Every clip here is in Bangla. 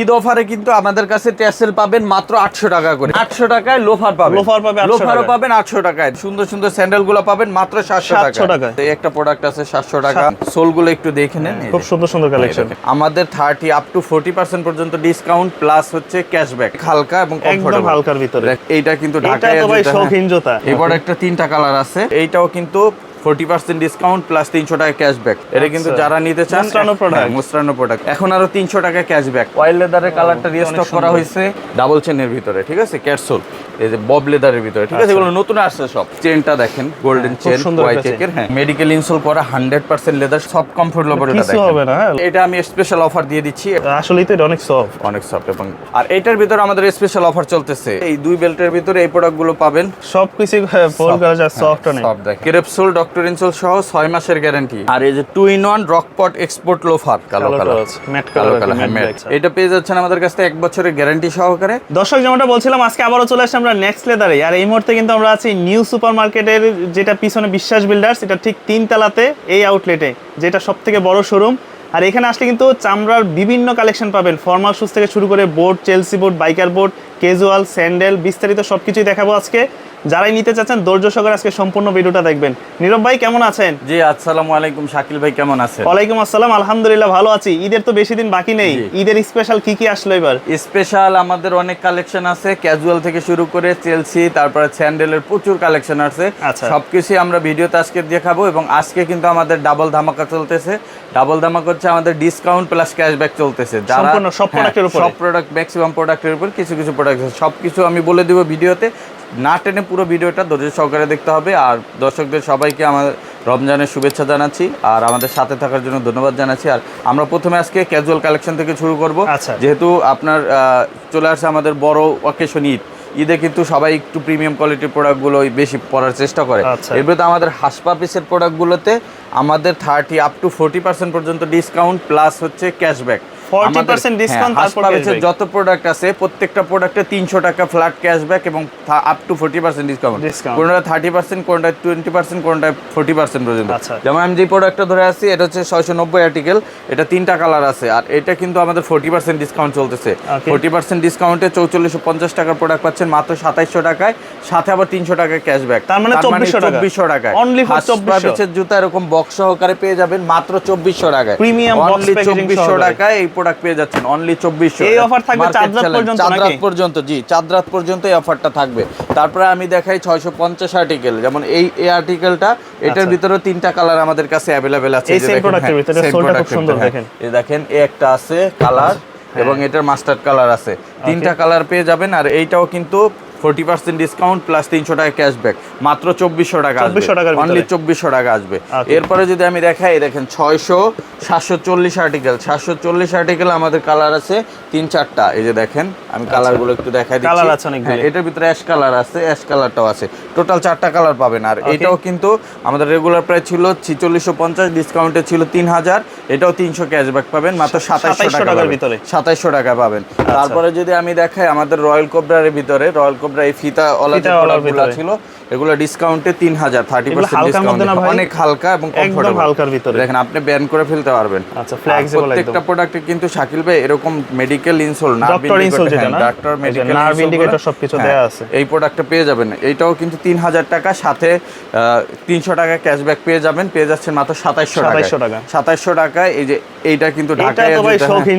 ঈদ অফারে কিন্তু আমাদের কাছে টেসেল পাবেন মাত্র আটশো টাকা করে। আটশো টাকায় লোফার পাবেন। লোফার পাবে 800 লোফারও পাবেন আটশো টাকায়। সুন্দর সুন্দর স্যান্ডেলগুলো পাবেন মাত্র সাতশো টাকা। এই একটা প্রোডাক্ট আছে সাতশো টাকা। সোলগুলো একটু দেখে নেন। খুব সুন্দর সুন্দর কালেকশন আমাদের thirty up to forty percent পর্যন্ত ডিসকাউন্ট প্লাস হচ্ছে ক্যাশব্যাক হালকা এবং একদম। হালকার ভিতরে। এইটা কিন্তু ঢাকায় এই প্রোডাক্টটা তিনটা কালার আছে। এইটাও কিন্তু ফোর্টি পার্সেন্ট ডিসকাউন্ট প্লাস তিনশো টাকা ক্যাশব্যাক এটা কিন্তু আচ্ছা। যারা নিতে চান মোস্তানো product। হ্যাঁ, প্রোডাক্ট এখন আরও তিনশো টাকা ক্যাশব্যাক অয়েল লেদারের কালারটা রিস্টক করা হয়েছে। ডাবল চেনের ভিতরে ঠিক আছে? ক্যাটসোল এই যে বব লেদারের ভিতরে ঠিক আছে? আচ্ছা। এগুলো নতুন আসছে সব। চেনটা দেখেন গোল্ডেন চেন ওয়াই চেকের হ্যাঁ মেডিকেল ইনসোল করা হান্ড্রেড পার্সেন্ট লেদার সব কমফোর্ট এটা কিছু হবে না হ্যাঁ। এটা আমি স্পেশাল অফার দিয়ে দিচ্ছি। আসলেই তো অনেক সফট অনেক সফট এবং আর এটার ভিতরে আমাদের স্পেশাল অফার চলতেছে। এই দুই বেল্টের ভিতরে এই প্রোডাক্টগুলো পাবেন। সব কিছু ফোল করা যায় সফট নেই। সব দেখেন। ক্রেপসোল ডক্টর ইনসোল সহ ছয় মাসের গ্যারান্টি আর এই যে two in one Rockport export loafer কালো কালো কালার। কালো কালার হ্যাঁ। এটা পেয়ে যাচ্ছেন আমাদের কাছ থেকে এক বছরের গ্যারান্টি সহকারে। দর্শক যেমনটা বলছিলাম আজকে আবারও চলে আসছে আমরা নেক্সট লেদারে আর এই মুহূর্তে কিন্তু আমরা আছি নিউ সুপার মার্কেটের যেটা পিছনে বিশ্বাস বিল্ডার্স এটা ঠিক তিন তালাতে এই আউটলেটে যেটা সব থেকে বড় শোরুম আর এখানে আসলে কিন্তু চামড়ার বিভিন্ন কালেকশন পাবেন। ফর্মাল শুজ থেকে শুরু করে boot Chelsea boot biker boot casual sandal বিস্তারিত সব কিছুই দেখাবো আজকে। যারাই নিতে চাচ্ছেন ধৈর্য সহকারে আজকে সম্পূর্ণ ভিডিওটা দেখবেন। নীরব ভাই কেমন আছেন? জি আসসালামু আলাইকুম। শাকিল ভাই কেমন আছেন? ওয়ালাইকুম আসসালাম আলহামদুলিল্লাহ ভালো আছি। ঈদের তো বেশি দিন বাকি নেই। ঈদের স্পেশাল কি কি আসলো এবার? স্পেশাল আমাদের অনেক কালেকশন আছে। ক্যাজুয়াল থেকে শুরু করে চেলসি তারপরে স্যান্ডেলের প্রচুর কালেকশন আছে। আচ্ছা। সবকিছু আমরা ভিডিওতে আজকে দেখাবো এবং আজকে কিন্তু আমাদের ডাবল ধামাকা চলতেছে। ডাবল ধামাকা হচ্ছে আমাদের ডিসকাউন্ট প্লাস ক্যাশব্যাক চলতেছে। সম্পূর্ণ সব হ্যাঁ, product এর উপরে? সব প্রোডাক্ট ম্যাক্সিমাম প্রোডাক্টের উপর কিছু কিছু প্রোডাক্ট আছে। সবকিছু আমি বলে দিব ভিডিওতে। না টেনে পুরো ভিডিওটা ধৈর্য সহকারে দেখতে হবে। আর দর্শকদের সবাইকে আমার রমজানের শুভেচ্ছা জানাচ্ছি। আর আমাদের সাথে থাকার জন্য ধন্যবাদ জানাচ্ছি। আর আমরা প্রথমে আজকে ক্যাজুয়াল কালেকশন থেকে শুরু করব। আচ্ছা। যেহেতু আপনার চলে আসছে আমাদের বড় অকেশন ঈদ। ঈদে কিন্তু সবাই একটু প্রিমিয়াম কোয়ালিটির প্রোডাক্টগুলো বেশি পরার চেষ্টা করে। আচ্ছা। তো আমাদের হাসপা পিসের প্রোডাক্টগুলোতে আমাদের thirty up to forty percent পর্যন্ত ডিসকাউন্ট প্লাস হচ্ছে ক্যাশব্যাক 40% discount, তারপর যত প্রোডাক্ট আছে প্রত্যেকটা প্রোডাক্টে তিনশো টাকা ফ্ল্যাট ক্যাশব্যাক এবং up to forty percent discount কোনটা থার্টি পার্সেন্ট কোনটা টোয়েন্টি পার্সেন্ট কোনটা ফোর্টি পার্সেন্ট পর্যন্ত। আচ্ছা। যেমন আমি যে প্রোডাক্টটা ধরে আছি এটা হচ্ছে ছয়শো নব্বই আর্টিকেল এটা তিনটা কালার আছে আর এটা কিন্তু আমাদের ফোর্টি পার্সেন্ট ডিসকাউন্ট চলতেছে। Okay. ফোর্টি পার্সেন্ট ডিসকাউন্টে চৌচল্লিশশো পঞ্চাশ টাকার প্রোডাক্ট পাচ্ছেন মাত্র সাতাইশশো টাকায় সাথে আবার তিনশো টাকা ক্যাশব্যাক তার মানে 2400 চব্বিশশো টাকায়। 2400 জুতা এরকম বক্স সহকারে পেয়ে যাবেন মাত্র চব্বিশশো টাকায়। Premium box অনলি চব্বিশশো টাকায় এই প্রোডাক্ট পেয়ে যাচ্ছেন অনলি চব্বিশশো এই অফার থাকবে পর্যন্ত চাঁদ পর্যন্ত জি চাঁদ রাত পর্যন্ত এই অফারটা থাকবে। তারপরে আমি দেখাই ছয়শো পঞ্চাশ আর্টিকেল যেমন এই এই আর্টিকেলটা এটার আচ্ছা। ভিতরে তিনটা কালার আমাদের কাছে অ্যাভেলেবেল আছে। এই দেখেন, এর হ্যাঁ। হ্যাঁ। এই একটা আছে কালার এবং এটার মাস্টার্ড কালার আছে। তিনটা কালার পেয়ে যাবেন আর এইটাও কিন্তু ফোর্টি পার্সেন্ট ডিসকাউন্ট প্লাস তিনশো টাকা ক্যাশব্যাক মাত্র চব্বিশশো টাকা 2400 টাকার ভিতরে। অনলি চব্বিশশো টাকা আসবে। এরপরে যদি আমি দেখাই দেখেন ছয়শো সাতশো চল্লিশ আর্টিকেল সাতশো চল্লিশ আর্টিকেল আমাদের কালার আছে তিন চারটা। এই যে দেখেন আমি কালারগুলো একটু দেখাই দিচ্ছি। Colour আছে অনেকগুলো। হ্যাঁ, এটার ভিতরে অ্যাশ কালার আছে অ্যাশ কালারটাও আছে। টোটাল চারটা কালার পাবেন। আর এটাও কিন্তু আমাদের রেগুলার প্রাইস ছিল ছিচল্লিশশো পঞ্চাশ ডিসকাউন্টে ছিল তিন হাজার। এটাও তিনশো ক্যাশব্যাক পাবেন মাত্র সাতাইশশো টাকার ভিতরে। সাতাইশশো টাকা পাবেন। তারপরে যদি আমি দেখাই আমাদের রয়্যাল কোবরার ভিতরে রয়্যাল কোবরা এই ফিতা ভিতরে। ছিল এগুলো ডিসকাউন্টে তিন হাজার থার্টি পার্সেন্ট? অনেক হালকা এবং একদম হালকার ভিতরে। দেখেন আপনি ব্যান করে ফেলতে পারবেন আচ্ছা, প্রত্যেকটা। প্রোডাক্টে কিন্তু শাকিল ভাই এরকম মেডিকেল ইনসোল না যেটা না? ডাক্তার এই মেডিকেল সবকিছু দেয়া আছে। এই প্রোডাক্টটা পেয়ে যাবেন এইটাও কিন্তু তিন হাজার টাকা সাথে তিনশো টাকা ক্যাশব্যাক পেয়ে যাবেন পেয়ে যাচ্ছেন মাত্র সাতাইশশো টাকা 2700 টাকা। টাকায় এই যে এইটা কিন্তু তো ভাই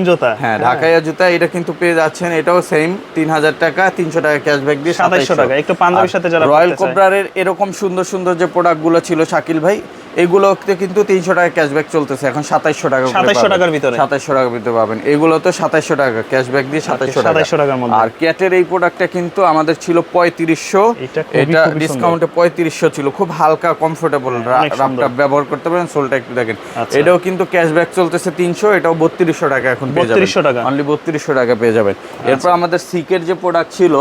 জুতা, হ্যাঁ হ্যাঁ। ঢাকাইয়া জুতা এটা কিন্তু পেয়ে যাচ্ছেন এটাও সেম তিন হাজার টাকা তিনশো টাকা ক্যাশব্যাক দিয়ে 2700 টাকা। একটু পাঞ্জাবির সাথে যারা রয়্যাল পড়তে চায়। এরকম সুন্দর সুন্দর যে প্রোডাক্টগুলো ছিল শাকিল ভাই এগুলোতে কিন্তু তিনশো টাকা ক্যাশব্যাক চলতেছে এখন সাতাইশশো টাকা করে 2700 পাবেন। টাকার ভিতরে। সাতাইশশো টাকার ভিতরে পাবেন এগুলো তো সাতাইশশো টাকা ক্যাশব্যাক দিয়ে সাতাইশশো 2700 টাকার মধ্যে। আর ক্যাটের এই প্রোডাক্টটা কিন্তু আমাদের ছিল পঁয়ত্রিশশো এটা ডিসকাউন্টে পঁয়ত্রিশশো ছিল খুব হালকা কমফোর্টেবল সুন্দর। রাপটা ব্যবহার করতে পারেন সোলটা একটু দেখেন আচ্ছা। এটাও কিন্তু ক্যাশব্যাক চলতেছে তিনশো এটাও বত্রিশশো টাকা এখন পেয়ে যাবেন 3200 টাকা। অনলি বত্রিশশো টাকা পেয়ে যাবেন এরপর আমাদের সিকের যে প্রোডাক্ট ছিল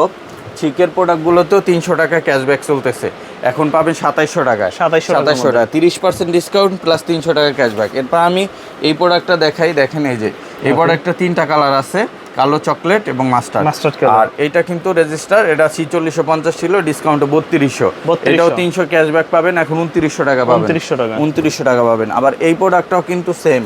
সিকের প্রোডাক্টগুলোতেও তিনশো টাকা ক্যাশব্যাক চলতেছে। এখন পাবেন সাতাইশশো টাকা 2700 টাকার সাতাইশশো টাকা তিরিশ পার্সেন্ট ডিসকাউন্ট প্লাস তিনশো টাকা ক্যাশব্যাক এরপর আমি এই প্রোডাক্টটা দেখাই দেখেন এই যে এই প্রোডাক্টটা তিনটা কালার আছে কালো চকলেট এবং মাস্টার্ড colour। আর এটা কিন্তু রেজিস্টার এটা ছিচল্লিশশো পঞ্চাশ ছিল ডিসকাউন্ট বত্রিশশো। এটাও তিনশো ক্যাশব্যাক পাবেন এখন উনত্রিশশো টাকা পাবেন। 2900 টাকা। উনত্রিশশো টাকা পাবেন। আবার এই প্রোডাক্টটাও কিন্তু সেম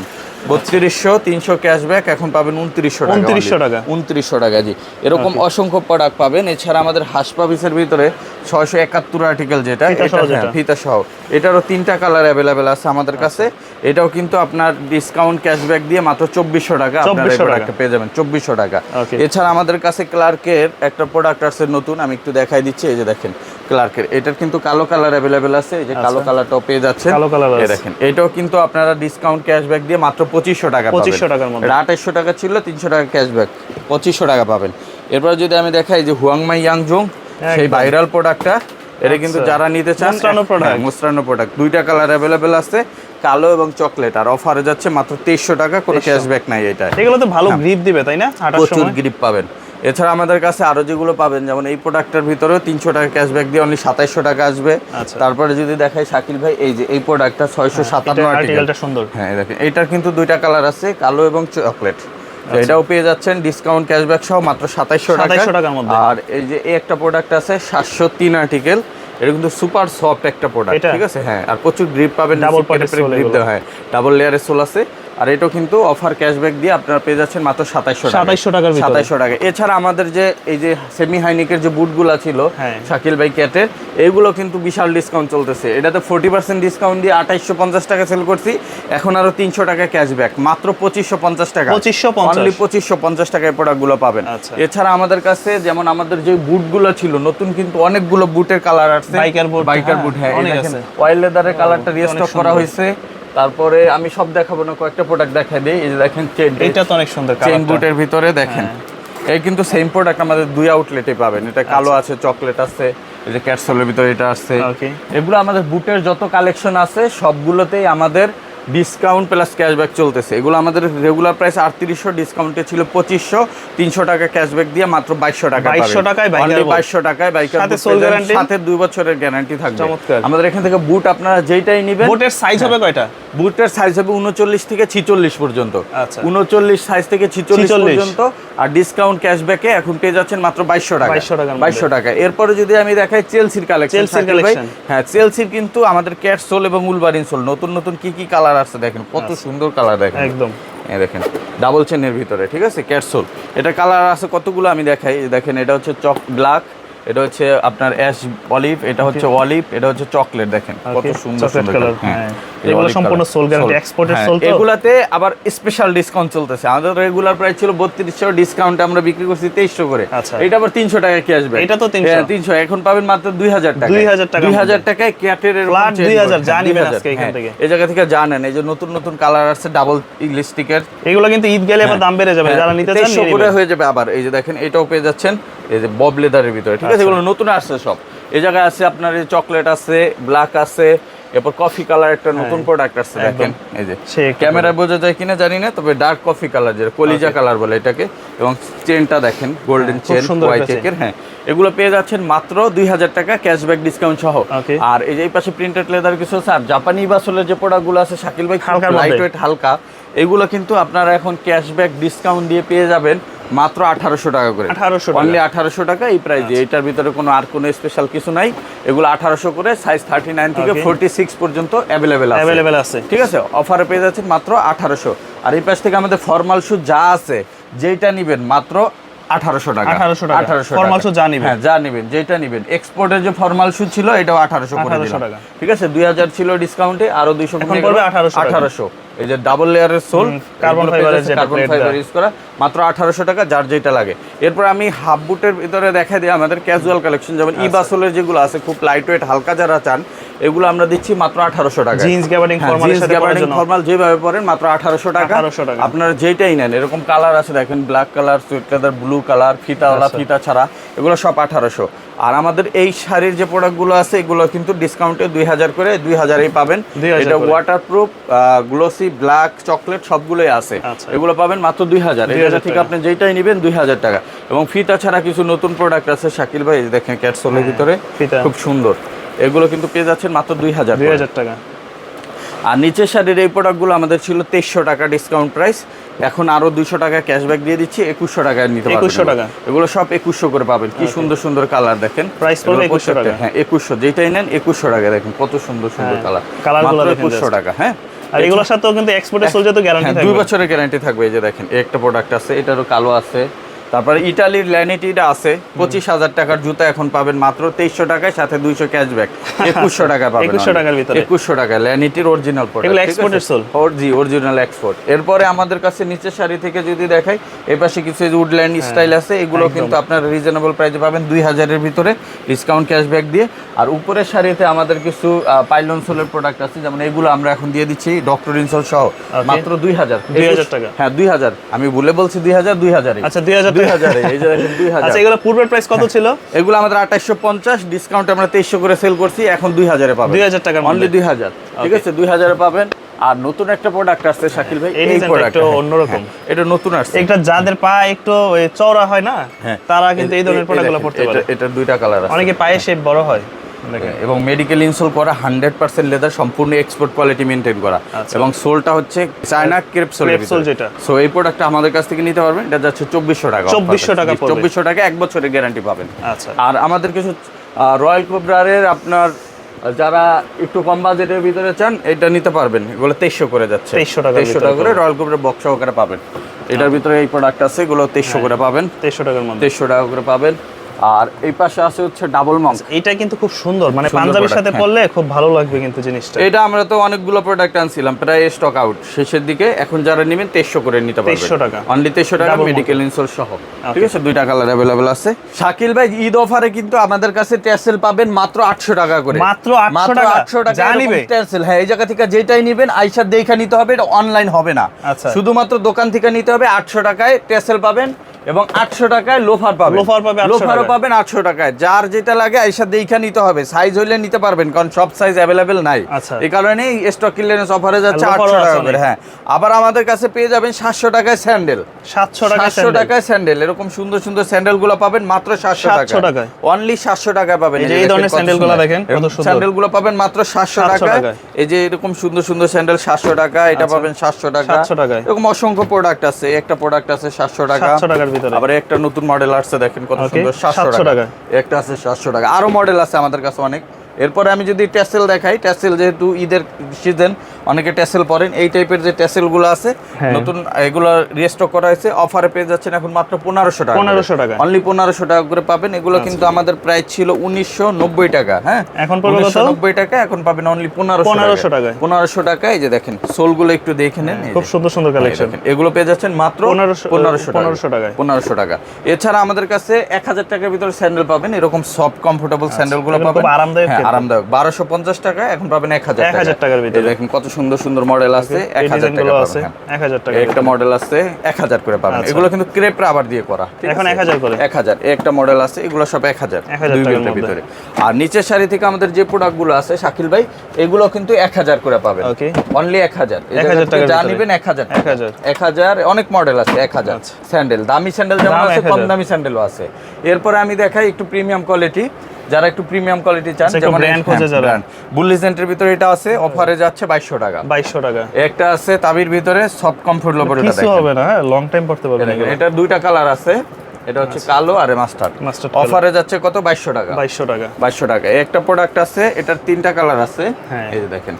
বত্রিশশো তিনশো ক্যাশব্যাক এখন পাবেন উনত্রিশশো টাকা 2900 টাকা? উনত্রিশশো টাকা জি। এরকম অসংখ্য প্রোডাক্ট পাবেন। এছাড়া আমাদের হাসপাবিসের ভিতরে ছয়শো একাত্তর আর্টিকেল যেটা ফিতা সহ হ্যাঁ, যেটা। ফিতা সহ। এটারও তিনটা কালার অ্যাভেলেবেল আছে আমাদের কাছে। এটাও কিন্তু আপনার ডিসকাউন্ট ক্যাশব্যাক দিয়ে মাত্র চব্বিশশো টাকা আপনার এই 2400 পেয়ে যাবেন চব্বিশশো টাকা। এছাড়া আমাদের কাছে ক্লার্কের একটা প্রোডাক্ট আছে নতুন আমি একটু দেখাই দিচ্ছি এই যে দেখেন ক্লার্কের এটার কিন্তু কালো কালার অ্যাভেলেবেল আছে এই যে কালো কালারটাও পেয়ে যাচ্ছে কালো আছে। দেখেন এটাও কিন্তু আপনারা ডিসকাউন্ট ক্যাশব্যাক দিয়ে মাত্র পঁচিশশো টাকা 2500 টাকার মধ্যে। আঠাশশো টাকা ছিল তিনশো টাকা ক্যাশব্যাক পঁচিশশো টাকা পাবেন। এরপর যদি আমি দেখাই যে হুয়াংমাই ইয়াংজং সেই। ভাইরাল প্রোডাক্টটা এটা কিন্তু আচ্ছা। যারা নিতে চান মোস্রানো product। হ্যাঁ, প্রোডাক্ট দুইটা কালার অ্যাভেলেবেল আছে কালো এবং চকলেট আর অফারে যাচ্ছে মাত্র তেইশশো টাকা কোনো 2300 ক্যাশব্যাক নাই এটা এগুলো তো ভালো গ্রিপ দিবে তাই না? প্রচুর গ্রিপ পাবেন। এছাড়া আমাদের কাছে আরও যেগুলো পাবেন যেমন এই প্রোডাক্টের ভিতরেও তিনশো টাকা ক্যাশব্যাক দিয়ে অনলি সাতাইশশো টাকা আসবে। আচ্ছা। তারপরে যদি দেখাই শাকিল ভাই এই যে এই প্রোডাক্টটা ছয়শো সাতান্ন এটা আর্টিকেলটা সুন্দর। হ্যাঁ দেখেন এটার কিন্তু দুইটা কালার আছে কালো এবং চকলেট এটাও পেয়ে যাচ্ছেন ডিসকাউন্ট ক্যাশব্যাক সহ মাত্র সাতাইশশো টাকা। 2700 টাকার মধ্যে। আর এই যে এই একটা প্রোডাক্ট আছে সাতশো তিন আর্টিকেল এটা কিন্তু সুপার সফট একটা প্রোডাক্ট ঠিক আছে? হ্যাঁ আর প্রচুর গ্রিপ পাবেন ডাবল গ্রিপ। দেওয়া হয়। ডাবল লেয়ারের সোল আছে। আর এটাও কিন্তু অফার ক্যাশব্যাক দিয়ে আপনারা পেয়ে যাচ্ছেন মাত্র সাতাইশশো 2700 টাকার। সাতাইশশো টাকা। এছাড়া আমাদের যে এই যে সেমি হাইনিকের যে বুটগুলো ছিল হ্যাঁ। শাকিল ভাই ক্যাটের এইগুলো কিন্তু বিশাল ডিসকাউন্ট চলতেছে। এটাতে ফোর্টি পার্সেন্ট ডিসকাউন্ট দিয়ে আঠাইশশো পঞ্চাশ টাকা সেল করছি। এখন আরও তিনশো টাকা ক্যাশব্যাক মাত্র পঁচিশশো পঞ্চাশ টাকা। পঁচিশশো অনলি পঁচিশশো পঞ্চাশ টাকায় প্রোডাক্টগুলো পাবেন। আচ্ছা। এছাড়া আমাদের কাছে যেমন আমাদের যে বুটগুলো ছিল নতুন কিন্তু অনেকগুলো বুটের কালার আসছে। Biker boot, বাইকার বুট হ্যাঁ। অয়েল লেদারের কালারটা রিস্টক করা হয়েছে। তারপরে আমি সব দেখাবো না কয়েকটা প্রোডাক্ট দেখাই দিই। এই যে দেখেন চেন এটা তো অনেক সুন্দর চেন হ্যাঁ। বুটের ভিতরে দেখেন। এই কিন্তু সেম প্রোডাক্ট আমাদের দুই আউটলেটে পাবেন। এটা কালো আছে চকলেট আছে এই যে ক্যাটসোলের ভিতরে এটা আছে। Okay. এগুলো আমাদের বুটের যত কালেকশন আছে সবগুলোতেই আমাদের ডিসকাউন্ট প্লাস ক্যাশব্যাক চলতেছে। এগুলো আমাদের রেগুলার প্রাইস আটত্রিশশো ডিসকাউন্টে ছিল পঁচিশশো। তিনশো টাকা ক্যাশব্যাক দিয়ে মাত্র বাইশশো টাকা বাইশশো টাকায় বাইশশো টাকায় বাইকার সাথে দুই বছরের গ্যারান্টি থাকবে। আমাদের এখান থেকে বুট আপনারা যেইটাই নেবেন বুটের সাইজ হবে কয়টা? বুটের সাইজ হবে উনচল্লিশ থেকে ছিচল্লিশ পর্যন্ত। আচ্ছা। উনচল্লিশ সাইজ থেকে ছিচল্লিশ পর্যন্ত। আর ডিসকাউন্ট ক্যাশব্যাকে এখন পেয়ে যাচ্ছেন মাত্র বাইশশো টাকা। 2200 বাইশশো টাকা। এরপরে যদি আমি দেখাই চেলসির কালেকশন। হ্যাঁ চেলসির কিন্তু আমাদের ক্যাট সোল এবং উলবারিন সোল নতুন নতুন কি কি কালার আছে দেখেন। কত সুন্দর কালার দেখেন। একদম। দেখেন ডাবল চেনের ভিতরে ঠিক আছে? ক্যাটসোল এটা কালার আছে কতগুলো আমি দেখাই। দেখেন এটা হচ্ছে চক ব্ল্যাক এটা হচ্ছে আপনার অ্যাশ অলিভ এটা হচ্ছে অলিভ এটা হচ্ছে চকলেট দেখেন। কত সুন্দর সুন্দর। হ্যাঁ হ্যাঁ। এগুলো সম্পূর্ণ sole। exported হ্যাঁ, sole তো? এগুলাতে আবার স্পেশাল ডিসকাউন্ট চলতেছে। আমাদের রেগুলার প্রাইস ছিল বত্রিশশো ডিসকাউন্টে আমরা বিক্রি করছি তেইশশো করে। আচ্ছা। এটা আবার তিনশো টাকা কি আসবে? এটা তো 300 তিনশো। এখন পাবেন মাত্র দুই হাজার টাকা 2000 টাকার দুই হাজার টাকায় ক্যাটের Flat chain 2000 করে। যা হ্যাঁ, নিবেন 2000 আজকে এখান হ্যাঁ। থেকে। এই জায়গা থেকে জানেন এই যে নতুন নতুন কালার আছে ডাবল ইলিস্টিকের এগুলো কিন্তু ঈদ গেলে আবার দাম বেড়ে যাবে। যারা নিতে চান তেইশশো নিয়ে করে হয়ে যাবে আবার। এই যে দেখেন এটাও পেয়ে যাচ্ছেন। এই যে বব লেদারের ভিতরে ঠিক আছে? আচ্ছা। এগুলো নতুন আসছে সব। এই জায়গায় আছে আপনার এই চকলেট আছে ব্ল্যাক আছে এরপর কফি কালার একটা নতুন প্রোডাক্ট আসছে দেখেন এই যে। ক্যামেরা বোঝা যায় কিনা জানি না তবে ডার্ক কফি কালার যেটা কলিজা কালার বলে এটাকে এবং চেনটা দেখেন গোল্ডেন চেন হোয়াইট চেকের হ্যাঁ। এগুলো পেয়ে যাচ্ছেন মাত্র দুই হাজার টাকা ক্যাশব্যাক ডিসকাউন্ট সহ। আর এই যে এই পাশে প্রিন্টেড লেদার কিছু আছে আর জাপানি বাসলের যে প্রোডাক্টগুলো আছে শাকিল ভাই লাইট ওয়েট হালকা। এগুলো কিন্তু আপনারা এখন ক্যাশব্যাক ডিসকাউন্ট দিয়ে পেয়ে যাবেন মাত্র আঠারোশো টাকা করে। 1800 টাকা। অনলি আঠারোশো টাকা এই প্রাইস দিয়ে। এটার ভিতরে কোনো আর কোনো স্পেশাল কিছু নাই। এগুলো আঠারোশো করে সাইজ থার্টি নাইন থেকে. ফোরটি সিক্স পর্যন্ত অ্যাভেলেবেল অ্যাভেলেবেল আছে। ঠিক আছে? অফারে পেয়ে যাচ্ছেন মাত্র আঠারোশো। আর এই পাশ থেকে আমাদের ফর্মাল শু যা আছে যেটা নিবেন মাত্র আঠারোশো টাকা। 1800 টাকা। আঠারোশো Formal shoe যা নিবেন। হ্যাঁ যা নিবেন যেটা নিবেন। এক্সপোর্টের যে ফর্মাল শু ছিল এটাও আঠারোশো করে দিলাম। টাকা। ঠিক আছে? দুই হাজার ছিল ডিসকাউন্টে আরও দুইশো পড়বে 1800 টাকা। আঠারোশো। এই যে ডাবল লেয়ারের সোল fiber এর যেটা কার্বন ফাইবার ইউজ করা। মাত্র আঠারোশো টাকা যার যেটা লাগে। এরপর আমি হাফ বুটের ভিতরে দেখা দিই আমাদের ক্যাজুয়াল কালেকশন যেমন আচ্ছা। ইবাসলের যেগুলো আছে খুব লাইট ওয়েট হালকা যারা চান এগুলো আমরা দিচ্ছি মাত্র আঠারোশো টাকা জিন্স গ্যাবার্ডিং সাথে পরার জন্য। ফর্মাল যেভাবে পরেন মাত্র আঠারোশো টাকা। 1800 টাকা। আপনারা যেটাই নেন এরকম কালার আছে দেখেন black colour sweet colour blue colour ফিতাওয়ালা আচ্ছা। ফিতা ছাড়া এগুলো সব আঠারোশো। আর আমাদের এই শাড়ির যে প্রোডাক্টগুলো আছে এগুলো কিন্তু ডিসকাউন্টে দুই হাজার করে দুই হাজারেই পাবেন। এটা waterproof glossy black chocolate সবগুলোই আছে। আচ্ছা। এগুলো পাবেন মাত্র দুই হাজার। এই 2000 থেকে আপনি যেটাই নেবেন দুই হাজার টাকা। এবং ফিতা ছাড়া কিছু নতুন প্রোডাক্ট আছে শাকিল ভাই দেখেন ক্যাটসোলের ভিতরে ফিতা। খুব সুন্দর। এগুলো কিন্তু পেয়ে যাচ্ছেন মাত্র দুই হাজার দুই হাজার টাকা। আর নিচের শাড়ির এই প্রোডাক্টগুলো আমাদের ছিল তেইশশো টাকা ডিসকাউন্ট প্রাইস এখন আরও দুইশো টাকা ক্যাশব্যাক দিয়ে দিচ্ছি একুশশো টাকায় নিতে পারবেন। 2100 টাকা। এগুলো সব একুশশো করে পাবেন। কি সুন্দর সুন্দর কালার দেখেন। প্রাইস 2100 টাকা। হ্যাঁ একুশশো। যেটাই নেন একুশশো টাকা দেখেন কত সুন্দর সুন্দর কালার কালার মাত্র দেখেন একুশশো টাকা হ্যাঁ। আর এগুলোর সাথেও কিন্তু এক্সপোর্টের সোল যেহেতু গ্যারান্টি হ্যাঁ, দুই বছরের গ্যারান্টি থাকবে এই যে দেখেন এই একটা প্রোডাক্ট আছে এটারও কালো আছে। তারপরে ইটালির ল্যানিটিটা আছে পঁচিশ হাজার টাকার জুতা এখন পাবেন মাত্র তেইশশো টাকায় সাথে দুইশো ক্যাশব্যাক। একুশশো টাকা পাবেন একুশশো টাকার ভিতরে। একুশশো টাকা ল্যানিটির অরিজিনাল জি অরিজিনাল এক্সপোর্ট এরপরে আমাদের কাছে নিচের শাড়ি থেকে যদি দেখাই এপাশে কিছু উডল্যান্ড স্টাইল আছে এগুলো কিন্তু আপনার রিজনেবল প্রাইসে পাবেন দুই হাজারের ভিতরে ডিসকাউন্ট ক্যাশব্যাক দিয়ে। আর উপরের শাড়িতে আমাদের কিছু পাইলন সোলের প্রোডাক্ট আছে যেমন এগুলো আমরা এখন দিয়ে দিচ্ছি ডক্টর ইনসোল সহ। মাত্র দুই হাজার। দুই হাজার টাকা। হ্যাঁ দুই হাজার। আমি ভুলে বলছি দুই হাজার দুই হাজার আচ্ছা দুই হাজার আচ্ছা, ঠিক আছে? 2000 এ পাবেন। আর নতুন একটা প্রোডাক্ট আসছে শাকিল ভাই প্রোডাক্ট অন্যরকম। এটা নতুন এটা যাদের পা একটু চওড়া হয় না তারা কিন্তু এই ধরনের প্রোডাক্টগুলো পড়তে পারে। এটা দুইটা কালার অনেকে পায়ে শেপ বড় হয়। এবং মেডিকেল ইনসোল করা হান্ড্রেড পার্সেন্ট লেদার সম্পূর্ণ এক্সপোর্ট কোয়ালিটি মেনটেন করা। আচ্ছা। এবং সোলটা হচ্ছে চায়না ক্রেপ সোল Crepe যেটা। সো এই প্রোডাক্টটা আমাদের কাছ থেকে নিতে পারবেন এটা যাচ্ছে চব্বিশশো টাকা 2400 টাকা। চব্বিশশো টাকা এক বছরের গ্যারান্টি পাবেন। আচ্ছা। আর আমাদের কিছু রয়্যাল কোবরারের আপনার যারা একটু কম বাজেটের ভিতরে চান এটা নিতে পারবেন। এগুলো তেইশশো করে যাচ্ছে। 2300 টাকার তেইশশো টাকা করে রয়্যাল কোবরার বক্স সহকারে পাবেন। এটার ভিতরে এই প্রোডাক্ট আছে এগুলো তেইশশো করে পাবেন। তেইশশো টাকার মধ্যে। তেইশশো টাকা করে পাবেন। আর এই পাশে আছে হচ্ছে ডাবল মঙ্ক এটা কিন্তু খুব সুন্দর মানে পাঞ্জাবির সাথে হ্যাঁ। পরলে খুব ভালো লাগবে কিন্তু জিনিসটা এটা আমরা তো অনেকগুলো প্রোডাক্ট আনছিলাম প্রায় স্টক আউট শেষের দিকে এখন যারা নেবেন তেইশশো করে নিতে পারবেন 2300 টাকা। অনলি তেইশশো টাকা মেডিকেল ইনসোল সহ ঠিক আছে দুইটা কালার অ্যাভেলেবেল আছে শাকিল ভাই ঈদ অফারে কিন্তু আমাদের কাছে টেসেল পাবেন মাত্র আটশো টাকা করে মাত্র 800 টাকা? আটশো টাকা? টেসেল হ্যাঁ এই জায়গা থেকে যেটাই নিবেন আইসা দেখা নিতে হবে এটা অনলাইন হবে না আচ্ছা। শুধুমাত্র দোকান থেকে নিতে হবে আটশো টাকায় টেসেল পাবেন এবং আটশো টাকায় লোফার পাবেন লোফার পাবে 800 লোফারও। পাবেন। আটশো টাকায়। যার যেটা লাগে আইসা দেখা নিতে হবে। সাইজ হইলে নিতে পারবেন কারণ সব সাইজ অ্যাভেলেবেল নাই। আচ্ছা। এই কারণেই স্টক ক্লিয়ারেন্স অফারে যাচ্ছে আটশো টাকা করে হ্যাঁ। আবার আমাদের কাছে পেয়ে যাবেন সাতশো টাকায় স্যান্ডেল সাতশো সাতশো টাকায় স্যান্ডেল এরকম সুন্দর সুন্দর স্যান্ডেলগুলো পাবেন মাত্র সাতশো টাকা টাকায়। অনলি সাতশো টাকায় পাবেন। এই যে ধরনের স্যান্ডেলগুলো দেখেন, স্যান্ডেলগুলো পাবেন মাত্র সাতশো 700 টাকায়। এই যে এরকম সুন্দর সুন্দর স্যান্ডেল সাতশো টাকা এটা আচ্ছা। পাবেন সাতশো টাকা। এরকম অসংখ্য প্রোডাক্ট আছে। একটা প্রোডাক্ট আছে সাতশো টাকা। ভিতরে। আবার একটা নতুন মডেল আসছে দেখেন কত সুন্দর। সাতশো টাকা। একটা আছে সাতশো টাকা। আরও মডেল আছে আমাদের কাছে অনেক। এরপরে আমি যদি ট্যাসেল দেখাই ট্যাসেল যেহেতু ঈদের সিজন অনেকে ট্যাসেল পরেন এই টাইপের যে ট্যাসেলগুলো আছে হ্যাঁ। নতুন এগুলো রিস্টক করা হয়েছে অফারে পেয়ে যাচ্ছেন এখন মাত্র পনেরোশো টাকা 1500 টাকা। অনলি পনেরোশো টাকা করে পাবেন এগুলো কিন্তু আমাদের প্রাইস ছিল উনিশশো নব্বই টাকা হ্যাঁ? এখন পড়বে নব্বই টাকা এখন পাবেন অনলি পনেরোশো 1500 টাকায়। পনেরোশো টাকা এই যে দেখেন সোলগুলো একটু দেখে নেন খুব সুন্দর সুন্দর কালেকশন এগুলো পেয়ে যাচ্ছেন মাত্র 1500 পনেরোশো 1500 টাকায়। পনেরোশো টাকা। এছাড়া আমাদের কাছে এক হাজার টাকার ভিতরে স্যান্ডেল পাবেন এরকম সফট কমফোর্টেবল স্যান্ডেলগুলো পাবেন। আরামদায়ক হ্যাঁ, আরামদায়ক। বারোশো পঞ্চাশ টাকা এখন পাবেন এক হাজার 1000 টাকার ভিতরে। দেখেন কত সুন্দর সুন্দর মডেল আছে এক এই হাজার টাকা আছে হ্যাঁ। এক হাজার টাকা একটা মডেল আছে এক হাজার করে পাবেন আচ্ছা। এগুলো কিন্তু ক্রেপ রাবার দিয়ে করা এখন আছে? 1000 করে। এক হাজার একটা মডেল আছে এগুলো সব এক হাজার 1000 দুই টাকার ভিতরে আর নিচের শাড়ি থেকে আমাদের যে প্রোডাক্টগুলো আছে শাকিল ভাই এগুলো কিন্তু এক হাজার করে পাবেন Okay. অনলি এক হাজার 1000 টাকার যা। নিবেন এক হাজার 1000 এক হাজার অনেক মডেল আছে এক হাজার আচ্ছা। স্যান্ডেল দামি স্যান্ডেল যেমন আছে কম দামি স্যান্ডেলও আছে এরপরে আমি দেখাই একটু প্রিমিয়াম কোয়ালিটি যারা একটু প্রিমিয়াম কোয়ালিটি চান যেমন ব্র্যান্ড খোঁজে যারা। বুল্লিজেন্টের ভিতরে এটা আছে অফারে যাচ্ছে 2200 টাকা। 2200 টাকা। একটা আছে তাবির ভিতরে সফট কমফোর্ট লোবার এটা কিছু হবে না হ্যাঁ লং টাইম পড়তে পারবে এটা দুইটা কালার আছে এটা হচ্ছে কালো আর মাস্টার্ড। অফারে যাচ্ছে কত? 2200 টাকা। 2200 টাকা। 2200 টাকা। একটা প্রোডাক্ট আছে এটার তিনটা কালার আছে। হ্যাঁ। এই যে দেখেন।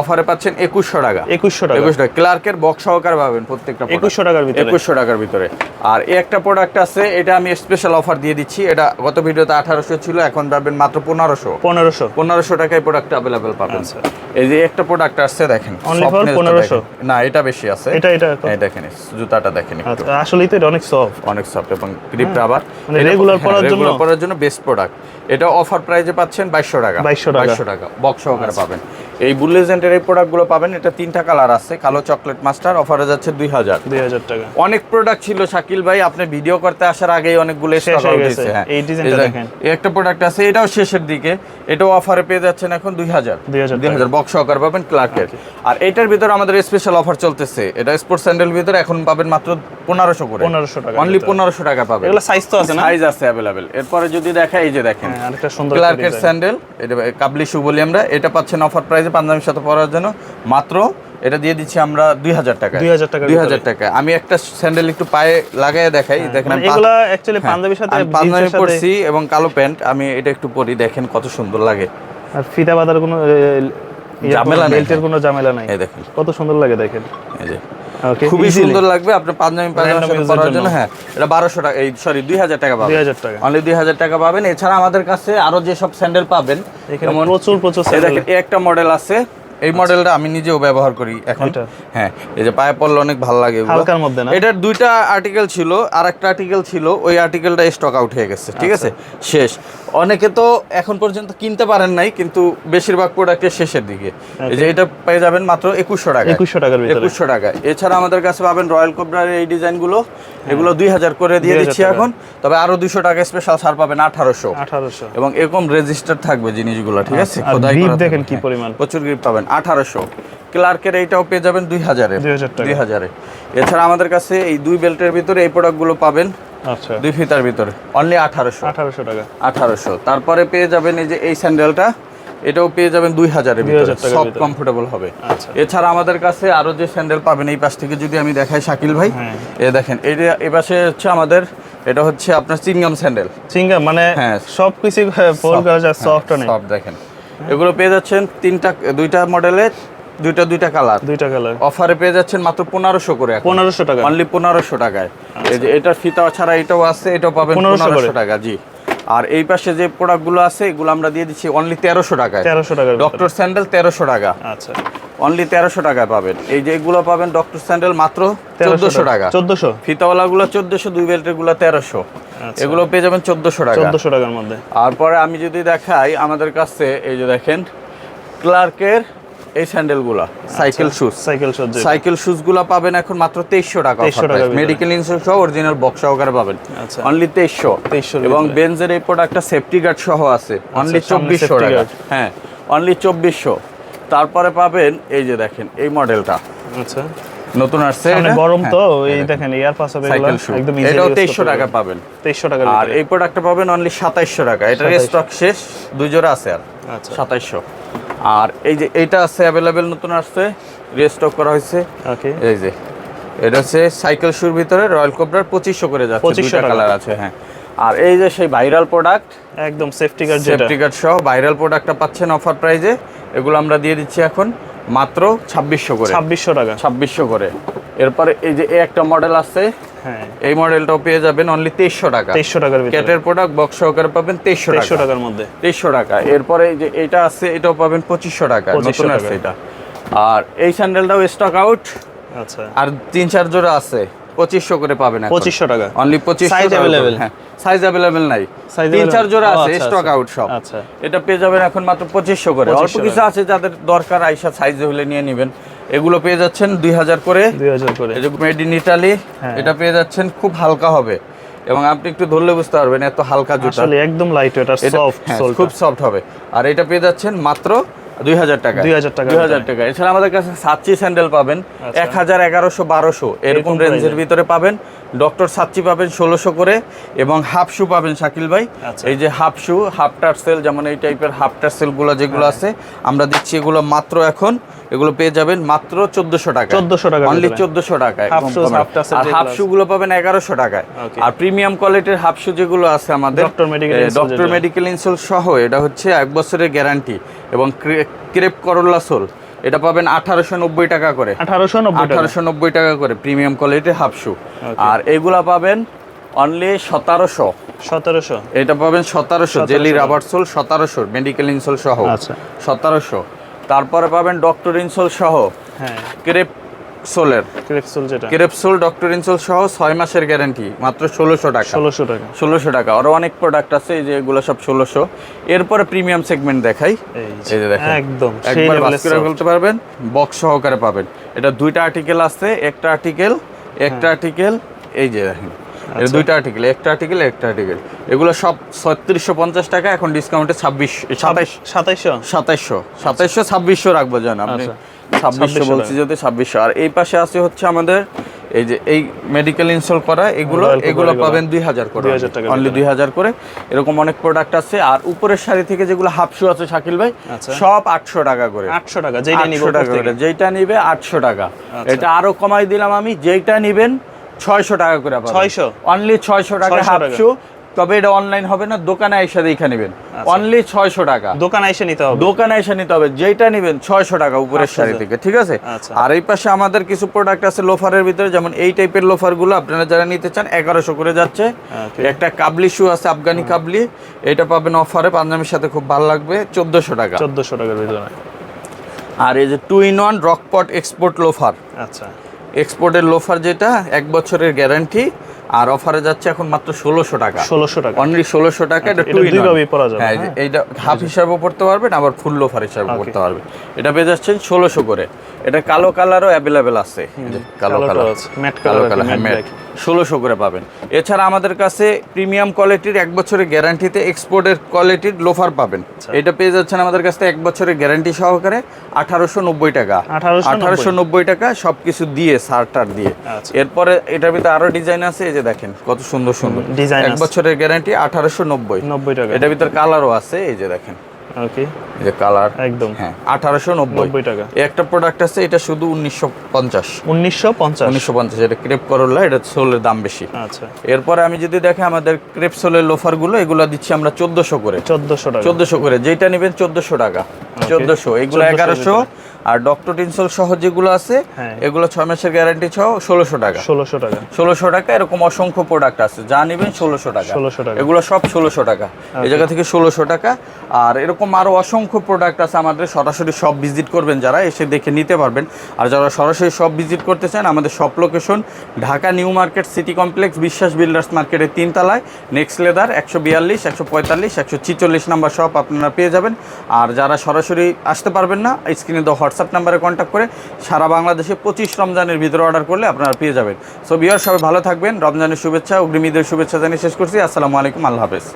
অফারে পাচ্ছেন একুশশো টাকা। একুশশো টাকা। একুশ টাকা। ক্লার্কের বক্স সহকারে পাবেন প্রত্যেকটা। 2100 টাকার ভিতরে। একুশশো টাকার ভিতরে। আর এই একটা প্রোডাক্ট আছে এটা আমি স্পেশাল অফার দিয়ে দিচ্ছি। এটা গত ভিডিওতে আঠারোশো ছিল এখন পাবেন মাত্র পনেরোশো। পনেরোশো। পনেরোশো টাকায় প্রোডাক্ট অ্যাভেলেবেল পাবেন আচ্ছা। এই যে একটা প্রোডাক্ট আসছে দেখেন Only for softness টা 1500 দেখেন। না এটা বেশি আছে। এটা এটা দেখেন জুতাটা দেখেন আচ্ছা আসলেই তো এটা অনেক সফট অনেক সফট এবং গ্রিপ রাবার regular পরার জন্য? পরার জন্য বেস্ট প্রোডাক্ট এটা অফার প্রাইজে পাচ্ছেন বাইশশো টাকা। 2200 টাকা। বাইশশো টাকা। বক্স সহকারে পাবেন। এই বুলেজেন্টের এই প্রোডাক্টগুলো পাবেন এটা তিনটা কালার আছে কালো চকলেট মাস্টার অফারে যাচ্ছে দুই হাজার। দুই হাজার টাকা। অনেক প্রোডাক্ট ছিল শাকিল ভাই আপনি ভিডিও করতে আসার আগেই অনেকগুলো হয়ে একটা প্রোডাক্ট আছে এটাও শেষের দিকে এটাও অফারে পেয়ে যাচ্ছেন এখন দুই হাজার। দুই হাজার বক্স সহকারে পাবেন ক্লার্কের আর এটার ভিতরে আমাদের স্পেশাল অফার চলতেছে এটা স্পোর্টস স্যান্ডেল ভিতরে এখন পাবেন মাত্র পনেরোশো করে। 1500 টাকার অনলি পনেরোশো টাকা পাবেন। এগুলো সাইজ তো আছে না? সাইজ আছে অ্যাভেলেবেল এরপরে যদি দেখা এই যে দেখেন সুন্দর ক্লার্কের স্যান্ডেল এটা কাবলি শু বলি আমরা এটা পাচ্ছেন অফার প্রাইসে পাঞ্জাবির সাথে পরার জন্য মাত্র এটা দিয়ে দিচ্ছি আমরা দুই হাজার টাকা। 2000 টাকার দুই হাজার টাকা। আমি একটা স্যান্ডেল একটু পায়ে লাগাই দেখাই দেখেন এগুলো অ্যাকচুয়ালি পাঞ্জাবির সাথে পাঞ্জাবি পরছি এবং কালো প্যান্ট আমি এটা একটু পরি দেখেন কত সুন্দর লাগে। আর ফিতা বাঁধার কোনো ঝামেলা নেই বেল্টের কোনো ঝামেলা নাই। এই দেখেন। কত সুন্দর লাগে দেখেন। এই যে। খুবই সুন্দর লাগবে আপনার পাঞ্জাবি এর পরার জন্য। হ্যাঁ এটা বারোশো টাকা এই সরি দুই হাজার টাকা পাবেন। দুই হাজার টাকা। অনলি দুই হাজার টাকা পাবেন। এছাড়া আমাদের কাছে আরও যেসব স্যান্ডেল পাবেন এখানে প্রচুর প্রচুর। দেখেন একটা মডেল আছে এই মডেলটা আমি নিজেও ব্যবহার করি এখন। হ্যাঁ এই যে পায়ে পড়লে অনেক ভালো লাগে হালকার মধ্যে না? এটার দুইটা আর্টিকেল ছিল আর একটা আর্টিকেল ছিল ওই আর্টিকেলটা স্টক আউট হয়ে গেছে ঠিক আছে? শেষ। অনেকে তো এখন পর্যন্ত কিনতে পারেন নাই কিন্তু বেশিরভাগ প্রোডাক্টের শেষের দিকে। এই যে এটা পেয়ে যাবেন মাত্র একুশশো টাকা একুশশো টাকার একুশশো টাকা এছাড়া আমাদের কাছে পাবেন রয়্যাল কোবরার এই ডিজাইনগুলো। এগুলো দুই হাজার করে দিয়ে 2000 দিচ্ছি এখন তবে আরও দুশো টাকা স্পেশাল ছাড় পাবেন আঠারোশো। আঠারোশো। এবং এরকম রেজিস্টার থাকবে জিনিসগুলো ঠিক আছে? দেখেন কি হ্যাঁ, পরিমাণ। প্রচুর গ্রিপ পাবেন। আঠারোশো। ক্লার্কের এইটাও পেয়ে যাবেন দুই হাজারে। দুই হাজারে এছাড়া আমাদের কাছে এই দুই বেল্টের ভিতরে এই প্রোডাক্টগুলো পাবেন আচ্ছা। দুই ফিতার ভিতরে। অনলি আঠারোশো। আঠারোশো টাকা। আঠারোশো। তারপরে পেয়ে যাবেন এই যে এই স্যান্ডেলটা এটাও পেয়ে যাবেন দুই হাজারের ভিতরে। সব কমফোর্টেবল হবে। আচ্ছা। এছাড়া আমাদের কাছে আরও যে স্যান্ডেল পাবেন এই পাশ থেকে যদি আমি দেখাই শাকিল ভাই হ্যাঁ। এ দেখেন এটা এ পাশে হচ্ছে আমাদের এটা হচ্ছে আপনার চিংগাম স্যান্ডেল চিংগাম মানে হ্যাঁ। সব। কিছু ফোল করা যায় সফট দেখেন। এগুলো পেয়ে যাচ্ছেন তিনটা দুইটা মডেলে দুইটা দুইটা কালার দুইটা কালার অফারে পেয়ে যাচ্ছেন মাত্র পনেরোশো করে পনেরোশো টাকা। অনলি পনেরোশো টাকায়। এই যে এটা ফিতা ছাড়া এটাও আছে এটাও পাবেন 1500 করে। পনেরোশো টাকা জি। আর এই পাশে যে প্রোডাক্টগুলো আছে এগুলো আমরা দিয়ে দিচ্ছি অনলি তেরোশো টাকায়। তেরোশো টাকা ডক্টর স্যান্ডেল তেরোশো টাকা। আচ্ছা। অনলি তেরোশো টাকায় পাবেন। এই যে এগুলো পাবেন ডক্টর স্যান্ডেল মাত্র চোদ্দশো টাকা। চোদ্দশো? ফিতাওয়ালাগুলো চোদ্দশো দুই বেল্টেরগুলো তেরোশো। আচ্ছা। এগুলো পেয়ে যাবেন চোদ্দশো টাকা। চোদ্দশো টাকার মধ্যে। আর পরে আমি যদি দেখাই আমাদের কাছে এই যে দেখেন ক্লার্কের এই স্যান্ডেলগুলা সাইকেল শুজ সাইকেল সজ্জা সাইকেল শুজগুলো পাবেন এখন মাত্র তেইশশো টাকা 2300 টাকার ভিতরে। মেডিকেল ইন্স্যুরেন্স সহ অরিজিনাল বক্স সহকারে পাবেন। আচ্ছা। অনলি তেইশশো। 2300 এবং। বেনজের এই প্রোডাক্টটা সেফটি গার্ড সহ আছে। অনলি আচ্ছা, চব্বিশশো টাকা। হ্যাঁ অনলি চব্বিশশো। তারপরে পাবেন এই যে দেখেন এই মডেলটা। আচ্ছা। নতুন আসছে গরম তো হ্যাঁ, এই দেখেন। এয়ার পাস হবে একদম এটাও তেইশশো টাকা পাবেন। তেইশশো টাকা আর এই প্রোডাক্টটা পাবেন অনলি সাতাইশশো টাকা। এটার স্টক শেষ দুই জোড়া আছে আর আচ্ছা। সাতাইশশো। আর এই যে এইটা আছে অ্যাভেলেবেল নতুন আসছে রিস্টক করা হয়েছে। ওকে এই যে এটা হচ্ছে সাইকেল শুর ভিতরে রয়্যাল কোবরার পঁচিশশো করে যাচ্ছে 2500 কালার আছে হ্যাঁ। আর এই যে সেই ভাইরাল প্রোডাক্ট একদম সেফটি গার্ড যেটা। সেফটি গার্ড সহ ভাইরাল প্রোডাক্টটা পাচ্ছেন অফার প্রাইজে এগুলো আমরা দিয়ে দিচ্ছি এখন মাত্র ছাব্বিশশো করে। ছাব্বিশশো টাকা। ছাব্বিশশো করে। এরপরে এই যে একটা মডেল আছে হ্যাঁ। এই মডেলটাও পেয়ে যাবেন অনলি তেইশশো টাকা। তেইশশো টাকার ক্যাটের প্রোডাক্ট বক্স সহকারে পাবেন তেইশশো তেইশশো টাকার মধ্যে। তেইশশো টাকা। এরপরে এই যে এটা আছে এটাও পাবেন পঁচিশশো টাকা। 2500 নতুন আছে টাকা। এটা। আর এই স্যান্ডেলটাও স্টক আউট আচ্ছা। আর তিন চার জোড়া আছে। পঁচিশশো করে পাবেন পঁচিশশো টাকা। অনলি পঁচিশ Size available? হ্যাঁ সাইজ অ্যাভেলেবেল নাই। তিন চার জোড়া আছে স্টক। আউট সব আচ্ছা। এটা পেয়ে যাবেন এখন মাত্র পঁচিশশো করে। অল্প কিছু আছে যাদের দরকার আইসা সাইজ হলে নিয়ে নেবেন। এগুলো পেয়ে যাচ্ছেন দুই হাজার করে। দুই হাজার করে। Made in Italy. এটা পেয়ে যাচ্ছেন খুব হালকা হবে। এবং আপনি একটু ধরলে বুঝতে পারবেন এত হালকা জুতা। আসলে একদম লাইট ওয়েট আর এটা সফট হ্যাঁ, খুব সফট হবে। আর এটা পেয়ে যাচ্ছেন মাত্র দুই হাজার টাকা। 2000 টাকা দুই হাজার টাকা। এছাড়া আমাদের কাছে সাচ্চি স্যান্ডেল পাবেন। আচ্ছা। এক হাজার এগারোশো বারোশো এরকম রেঞ্জের ভিতরে পাবেন। ডক্টর সাচ্চি পাবেন ষোলোশো করে এবং হাফ শু পাবেন শাকিল ভাই। আচ্ছা। এই যে হাফ শু হাফ টার্সেল যেমন এই টাইপের হাফ টার্সেলগুলো যেগুলো হ্যাঁ। আছে আমরা দিচ্ছি এগুলো মাত্র এখন এগুলো পেয়ে যাবেন মাত্র চোদ্দশো টাকা চোদ্দশো টাকা অনলি চোদ্দশো টাকায় আর হাফ শু গুলো পাবেন এগারোশো টাকায়। আর প্রিমিয়াম কোয়ালিটির হাফ শু যেগুলো আছে আমাদের ডক্টর মেডিকেল ইনসোল সহ এটা হচ্ছে এক বছরের গ্যারান্টি এবং ক্রেপ করোলা সোল। এটা পাবেন আঠারোশো নব্বই টাকা করে। আঠারোশো আঠারোশো নব্বই টাকা করে প্রিমিয়াম কোয়ালিটির হাফ শু আর এগুলা পাবেন অনলি সতেরোশো। সতেরোশো। এটা পাবেন সতেরোশো জেলি রাবার সোল সতেরোশো মেডিকেল ইনসোল সহ। আচ্ছা। সতেরোশো। তারপরে পাবেন ডক্টর ইনসোল সহ হ্যাঁ। ক্রেপ সোলের ক্রেপসুল যেটা। ক্রেপসোল ডক্টর ইনসোল সহ ছয় মাসের গ্যারান্টি মাত্র ষোলোশো টাকা। ষোলোশো টাকা। ষোলোশো টাকা। আরও অনেক প্রোডাক্ট আছে এই যে এগুলো সব ষোলোশো। এরপরে প্রিমিয়াম সেগমেন্ট দেখাই। এই যে, দেখেন। একদম একবার soft। ফেলতে পারবেন বক্স সহকারে পাবেন। এটা দুইটা আর্টিকেল আছে একটা আর্টিকেল একটা আর্টিকেল এই যে দেখেন। এটা আচ্ছা। দুইটা আর্টিকেল একটা আর্টিকেল একটা আর্টিকেল এগুলো সব ছত্রিশশো পঞ্চাশ টাকা এখন ডিসকাউন্টে ছাব্বিশ সাতাইশ। সাতাইশশো? সাতাইশশো। সাতাইশশো ছাব্বিশশো রাখব জান আপনি। আচ্ছা। ছাব্বিশশো বলছি যদি ছাব্বিশশো। আর এই পাশে আছে হচ্ছে আমাদের এই যে এই মেডিকেল ইনস্টল করা এগুলো এগুলো। পাবেন দুই হাজার করে। অনলি দুই হাজার করে। এরকম অনেক প্রোডাক্ট আছে। আর উপরের শাড়ি থেকে যেগুলো হাফ শু আছে শাকিল ভাই আচ্ছা। সব আটশো টাকা করে। আটশো টাকা যেটা নিব আটশো টাকা। আচ্ছা। এটা আরও কমাই দিলাম আমি। যেইটা নিবেন ছয়শো টাকা করে 600? অনলি ছয়শো টাকা 600 হাফ শু তবে এটা অনলাইন হবে না দোকানে এসে দেখে নেবেন। অনলি ছয়শো টাকা। দোকানে এসে নিতে হবে। দোকানে এসে নিতে হবে যেটা নেবেন ছয়শো টাকা উপরের আচ্ছা, শাড়ি আচ্ছা। থেকে ঠিক আছে? আচ্ছা। আর এই পাশে আমাদের কিছু প্রোডাক্ট আছে লোফারের ভিতরে যেমন এই টাইপের লোফারগুলো আপনারা যারা নিতে চান এগারোশো করে যাচ্ছে। একটা কাবলি শু আছে আফগানি কাবলি এটা পাবেন অফারে পাঞ্জাবির সাথে খুব ভালো লাগবে চোদ্দশো টাকা। চোদ্দশো টাকার ভিতরে। আর এই যে two in one Rockport export loafer আচ্ছা। এক্সপোর্টের লোফার যেটা এক বছরের গ্যারান্টি আর অফারে যাচ্ছে এখন মাত্র ষোলোশো টাকা। ষোলোশো টাকা। অনলি ষোলোশো টাকা এটা টু দুইভাবেই পরা যাবে, হ্যাঁ হ্যাঁ? এইটা হাফ হিসাবেও পড়তে পারবেন আবার ফুল লোফার হিসাবে. পড়তে পারবেন। এটা পেয়ে যাচ্ছেন ষোলোশো করে। এটা কালো কালারও অ্যাভেলেবেল আছে। কালো কালার ম্যাট কালো কালার হ্যাঁ ম্যাট ষোলোশো করে পাবেন। এছাড়া আমাদের কাছে প্রিমিয়াম কোয়ালিটির এক বছরের গ্যারান্টিতে এক্সপোর্টের কোয়ালিটির লোফার পাবেন। আচ্ছা। এটা পেয়ে যাচ্ছেন আমাদের কাছে এক বছরের গ্যারান্টি সহকারে আঠারোশো নব্বই টাকা। আঠারোশো নব্বই। টাকা সবকিছু দিয়ে সারটার দিয়ে। আচ্ছা। এরপরে এটার ভিতরে আরও ডিজাইন আছে এই যে দেখেন কত সুন্দর সুন্দর। design এক বছরের গ্যারান্টি আঠারোশো নব্বই। নব্বই টাকা। এটার ভিতরে কালারও আছে এই যে দেখেন। ওকে যে কালার। একদম। হ্যাঁ আঠারোশো নব্বই। টাকা। একটা প্রোডাক্ট আছে এটা শুধু উনিশশো পঞ্চাশ। উনিশশো পঞ্চাশ। উনিশশো পঞ্চাশ এটা ক্রেপ করলা এটা সোলের দাম বেশি। আচ্ছা। এরপরে আমি যদি দেখে আমাদের ক্রেপ সোলের লোফারগুলো এগুলো দিচ্ছি আমরা চোদ্দশো করে। চোদ্দশো টাকা। চোদ্দশো করে। যেটা নেবেন চোদ্দশো টাকা। চোদ্দশো। এগুলো 1400 এগারোশো। আর ডক্টর টিনসল সহ যেগুলো আছে হ্যাঁ। এগুলো ছয় মাসের গ্যারান্টি সহ ষোলোশো টাকা। ষোলোশো টাকা। ষোলোশো টাকা এরকম অসংখ্য প্রোডাক্ট আছে। যা নেবেন ষোলোশো টাকা। 1600 টাকা। এগুলো সব ষোলোশো টাকা। এই জায়গা থেকে ষোলোশো টাকা। আর এরকম আরও অসংখ্য প্রোডাক্ট আছে আমাদের। সরাসরি সব ভিজিট করবেন যারা এসে দেখে নিতে পারবেন। আর যারা সরাসরি সব ভিজিট করতে চান আমাদের সব location Dhaka New Market City Complex Biswas builders মার্কেটের তিনতলায় নেক্সট লেদার একশো বিয়াল্লিশ একশো পঁয়তাল্লিশ একশো ছিচল্লিশ নাম্বার সব আপনারা পেয়ে যাবেন। আর যারা সরাসরি আসতে পারবেন না স্ক্রিনে দেওয়া হোয়াটসঅ্যাপ নাম্বারে কন্ট্যাক্ট করে সারা বাংলাদেশে পঁচিশ রমজানের ভিতরে অর্ডার করলে আপনারা পেয়ে যাবেন। সো বিয়ার সবাই ভালো থাকবেন। রমজানের শুভেচ্ছা, অগ্রিমীদের শুভেচ্ছা জানিয়ে শেষ করছি। আসসালামু আলাইকুম। আল্লাহ হাফেজ।